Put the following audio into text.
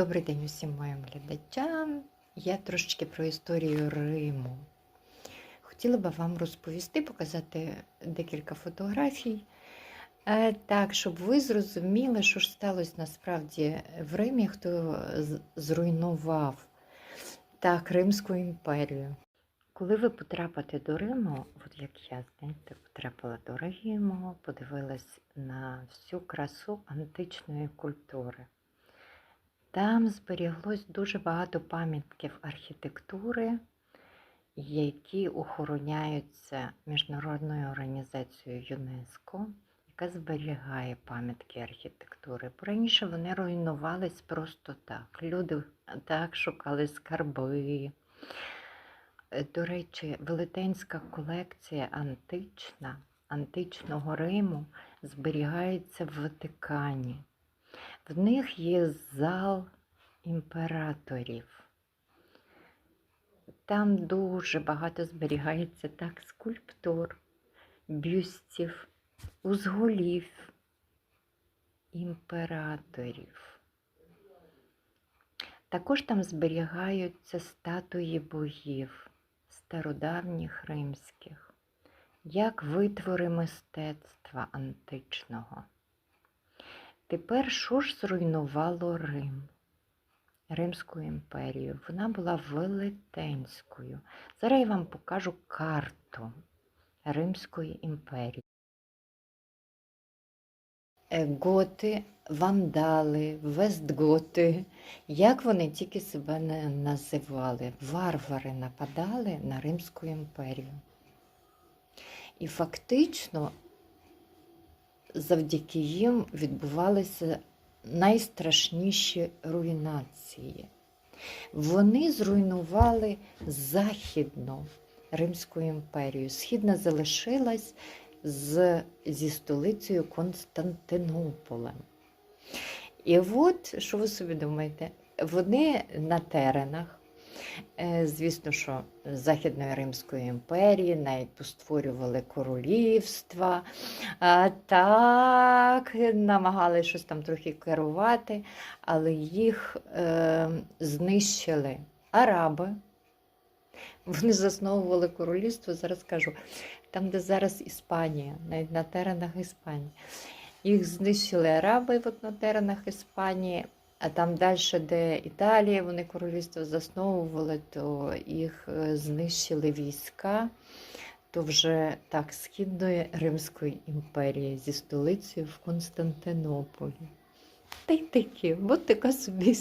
Добрий день усім моїм глядачам. Я трошечки про історію Риму. Хотіла би вам розповісти, показати декілька фотографій, е, так, щоб ви зрозуміли, що ж сталося насправді в Римі, хто зруйнував так, Римську імперію. Коли ви потрапите до Риму, от як я, знаєте, потрапила до Риму, подивилась на всю красу античної культури. Там зберіглось дуже багато пам'ятків архітектури, які охороняються Міжнародною організацією ЮНЕСКО, яка зберігає пам'ятки архітектури. Раніше вони руйнувались просто так. Люди так шукали скарби. До речі, велетенська колекція антична, античного Риму зберігається в Ватикані. В них є зал імператорів. Там дуже багато зберігається так скульптур, бюстів, узголів імператорів. Також там зберігаються статуї богів стародавніх римських, як витвори мистецтва античного. Тепер що ж зруйнувало Рим? Римську імперію. Вона була велетенською. Зараз я вам покажу карту Римської імперії. Е, Готи, вандали, вестготи, як вони тільки себе не називали, варвари нападали на Римську імперію. І фактично завдяки їм відбувалися найстрашніші руйнації. Вони зруйнували Західну Римську імперію. Східна залишилась з, зі столицею Константинополем. І от, що ви собі думаєте, вони на теренах, Звісно, що Західної Римської імперії навіть постворювали королівства, так, намагалися щось там трохи керувати, але їх е, знищили араби. Вони засновували королівство, зараз кажу, там, де зараз Іспанія, навіть на теренах Іспанії. Їх знищили араби от на теренах Іспанії. А там далі, де Італія, вони королівство засновували, то їх е, знищили війська, то вже так, Східної Римської імперії зі столицею в Константинополі. Та й такі, от така собі.